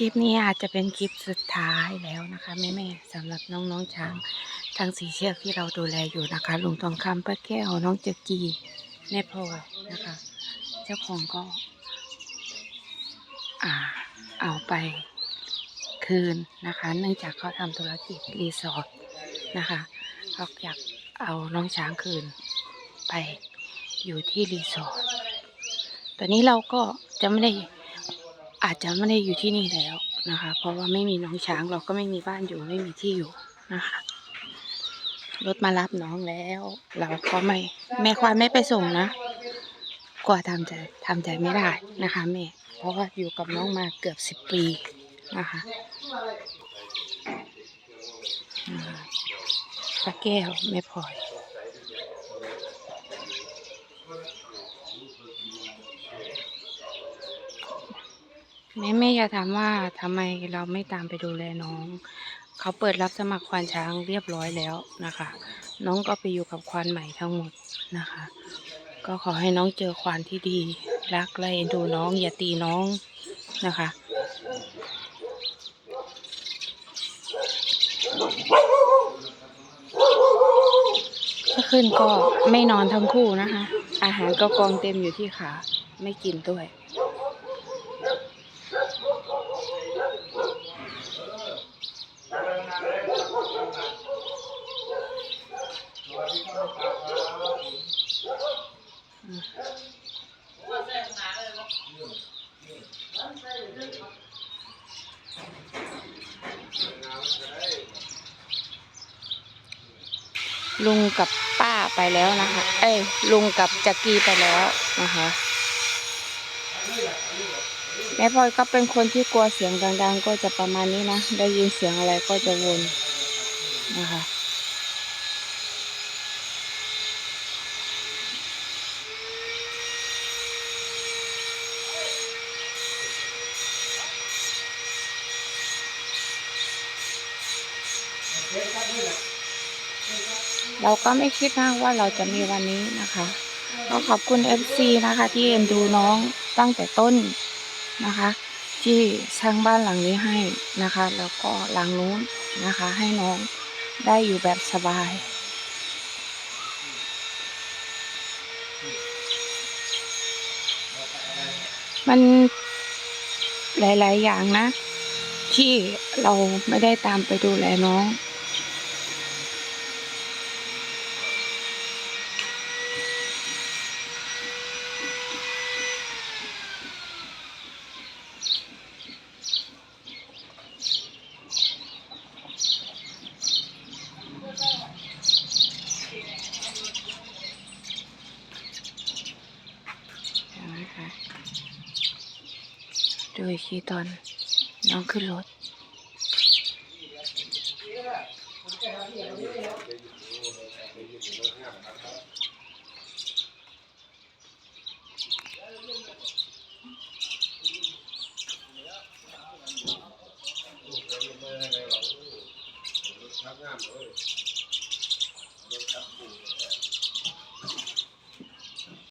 คลิปนี้อาจจะเป็นคลิปสุดท้ายแล้วนะคะแม่ๆสำหรับน้องๆช้างทั้งสีเชือกที่เราดูแลอยู่นะคะลุงทองคำป้าแก้วน้องเจกกีแม่พลอยนะคะ เจ้าของก็ อ่า เอาไปคืนนะคะ เนื่องจากเขาทำธุรกิจรีสอร์ทนะคะเขาอยากเอาน้องช้างคืน ไปอยู่ที่รีสอร์ทตอนนี้เราก็จะไม่ได้ อาจจะไม่ได้อยู่ที่นี่แล้วนะคะ เพราะว่าไม่มีน้องช้างเราก็ไม่มีบ้านอยู่ไม่มีที่อยู่นะคะรถมารับน้องแล้ว เราก็ไม่แม่ควายไม่ไปส่งนะกลัวทำใจทำใจไม่ได้นะคะแม่เพราะว่าอยู่กับน้องมาเกือบสิบปีนะคะอืมป้าแก้วแม่พลอย แม่แม่อย่าถามว่าทำไมเราไม่ตามไปดูแลน้อง เขาเปิดรับสมัครควานช้างเรียบร้อยแล้วนะคะ น้องก็ไปอยู่กับควานใหม่ทั้งหมดนะคะ ก็ขอให้น้องเจอควานที่ดีรักและเอ็นดูน้องอย่าตีน้องนะคะ ถ้าขึ้นก็ไม่นอนทั้งคู่นะคะ อาหารก็กองเต็มอยู่ที่ขา ไม่กินด้วย ลุงกับป้าไปแล้วนะคะ เอ้ยลุงกับจักรีไปแล้วนะคะ แม่พลอยก็เป็นคนที่กลัวเสียงดัง ๆ ก็จะประมาณนี้นะ ได้ยินเสียงอะไรก็จะวนนะคะ เราก็ไม่คิดนะว่าเราจะมีวันนี้นะคะ ก็ขอบคุณ FC นะคะ ที่เอ็นดูน้องตั้งแต่ต้นนะคะ ที่สร้างบ้านหลังนี้ให้นะคะ แล้วก็หลังนู้นนะคะ ให้น้องได้อยู่แบบสบายมันหลาย ๆ อย่างนะ ที่เราไม่ได้ตามไปดูแลน้อง ดูอีกทีตอนน้องขึ้นรถทับ